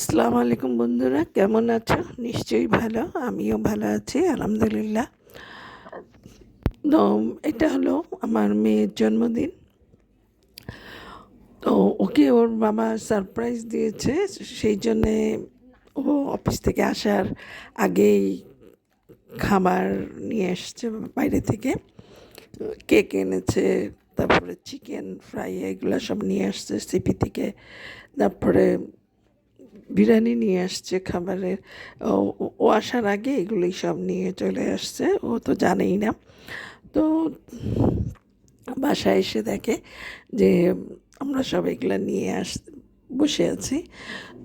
আসসালামু আলাইকুম বন্ধুরা, কেমন আছো? নিশ্চয়ই ভালো, আমিও ভালো আছি, আলহামদুলিল্লাহ। তো এটা হলো আমার মেয়ের জন্মদিন। তো ওকে ওর বাবা সারপ্রাইজ দিয়েছে, সেই জন্যে ও অফিস থেকে আসার আগেই খাবার নিয়ে এসছে বাইরে থেকে। কেক এনেছে, তারপরে চিকেন ফ্রাই এগুলো সব নিয়ে আসছে সিপি থেকে। তারপরে বিরিয়ানি নিয়ে আসছে খাবারের। ও আসার আগে এগুলোই সব নিয়ে চলে আসছে, ও তো জানেই না। তো বাসায় এসে দেখে যে আমরা সব এগুলো নিয়ে আস, বসে আছি।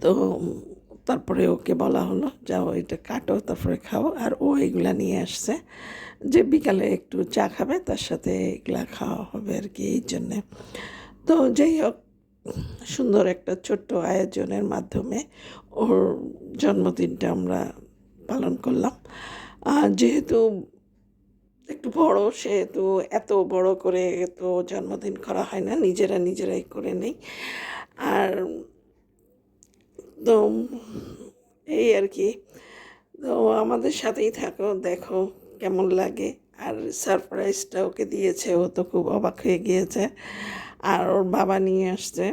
তো তারপরে ওকে বলা হলো, যাও এটা কাটো, তারপরে খাও। আর ও এগুলা নিয়ে আসছে, যে বিকালে একটু চা খাবে, তার সাথে এগুলা খাওয়া হবে আর কি, এই জন্যে। তো যাই হোক সুন্দর একটা ছোট্ট আয়োজনের মাধ্যমে ওর জন্মদিনটা আমরা পালন করলাম। আর যেহেতু একটু বড়, সেহেতু এত বড় করে তো জন্মদিন করা হয় না, নিজেরা নিজেরাই করে নেই। আর তো এই আর কি। তো আমাদের সাথেই থাকো, দেখো কেমন লাগে। আর সারপ্রাইজটা ওকে দিয়েছে, ও তো খুব অবাক হয়ে গিয়েছে। আর ওর বাবা নিয়ে আসছে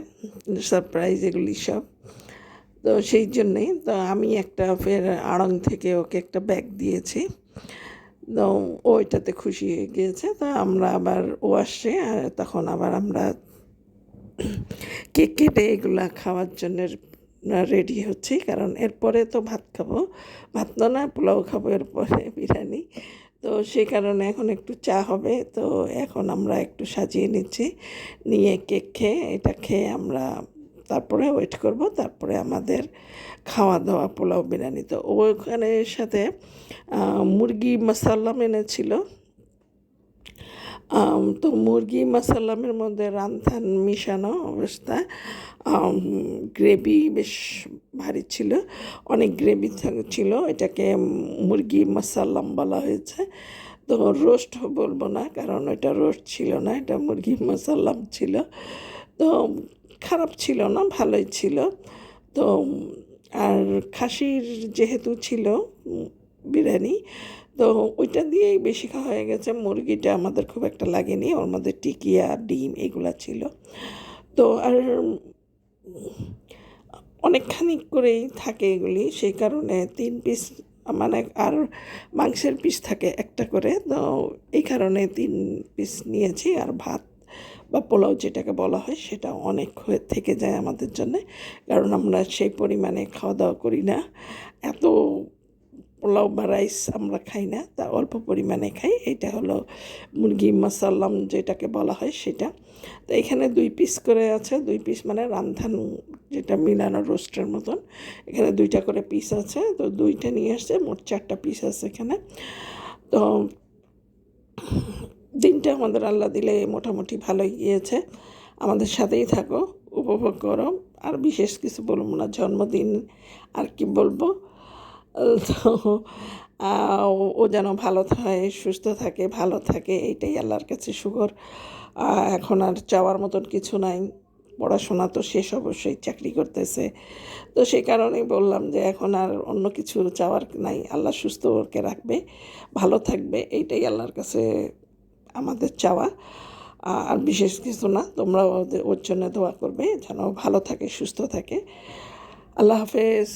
সারপ্রাইজ এগুলি সব। তো সেই জন্যেই তো আমি একটা ফের আড়ং থেকে ওকে একটা ব্যাগ দিয়েছি। তো ও খুশি হয়ে গিয়েছে। তো আমরা আবার ও আসছে, আর তখন আবার আমরা কেক কেটে এগুলা খাওয়ার জন্য রেডি হচ্ছি। কারণ এরপরে তো ভাত খাব। ভাত তো না, পোলাও খাব এরপরে বিরিয়ানি। তো সেই কারণে এখন একটু চা হবে। তো এখন আমরা একটু সাজিয়ে নিচ্ছি। নিয়ে কেক খেয়ে, এটা খেয়ে আমরা তারপরে ওয়েট করব। তারপরে আমাদের খাওয়া দাওয়া পোলাও, বিরিয়ানি। তো ওখানে সাথে মুরগি মশাল্লাম এনেছিল। তো মুরগি মশাল্লামের মধ্যে রান্ধান মিশানো অবস্থা। গ্রেভি বেশ ভারী ছিল, অনেক গ্রেভি ছিল, এটাকে মুরগি মশাল্লাম বলা হয়েছে। তো রোস্ট বলব না, কারণ এটা রোস্ট ছিল না, এটা মুরগি মশাল্লাম ছিল। তো খারাপ ছিল না, ভালোই ছিল। তো আর খাসির যেহেতু ছিল বিরিয়ানি। তো ওইটা দিয়েই বেশি খাওয়া হয়ে গেছে। মুরগিটা আমাদের খুব একটা লাগেনি। ওর মধ্যে টিকিয়া, ডিম এগুলা ছিল। তো আর অনেকখানি করেই থাকে এগুলি। সেই কারণে তিন পিস মানে আর মাংসের পিস থাকে একটা করে। তো এই কারণে তিন পিস নিয়েছি। আর ভাত বা পোলাও যেটাকে বলা হয়, সেটা অনেক হয়ে থেকে যায় আমাদের জন্য। কারণ আমরা সেই পরিমাণে খাওয়া দাওয়া করি না। এত পোলাও বা রাইস আমরা খাই না, তা অল্প পরিমাণে খাই। এটা হলো মুরগি মশাল্লাম যেটাকে বলা হয় সেটা। তো এখানে দুই পিস করে আছে, দুই পিস মানে রান্ধান যেটা মিলানো রোস্টের মতন। এখানে দুইটা করে পিস আছে, তো দুইটা নিয়ে আসছে, মোট চারটা পিস আছে এখানে। তো দিনটা আমাদের আল্লাহ দিলে মোটামুটি ভালোই গিয়েছে। আমাদের সাথেই থাকো, উপভোগ করো। আর বিশেষ কিছু বলব না, জন্মদিন আর কি বলব? তো ও যেন ভালো থাকে, সুস্থ থাকে, ভালো থাকে, এইটাই আল্লাহর কাছে সুগর এখন আর চাওয়ার মতন কিছু নাই, পড়াশোনা তো শেষ অবশ্যই, চাকরি করতেছে। তো সেই কারণেই বললাম যে এখন আর অন্য কিছু চাওয়ার নাই, আল্লাহ সুস্থ ওকে রাখবে, ভালো থাকবে, এইটাই আল্লাহর কাছে আমাদের চাওয়া। আর বিশেষ কিছু না, তোমরাও ওর জন্য দোয়া করবে, যেন ভালো থাকে, সুস্থ থাকে। আল্লাহ হাফেজ।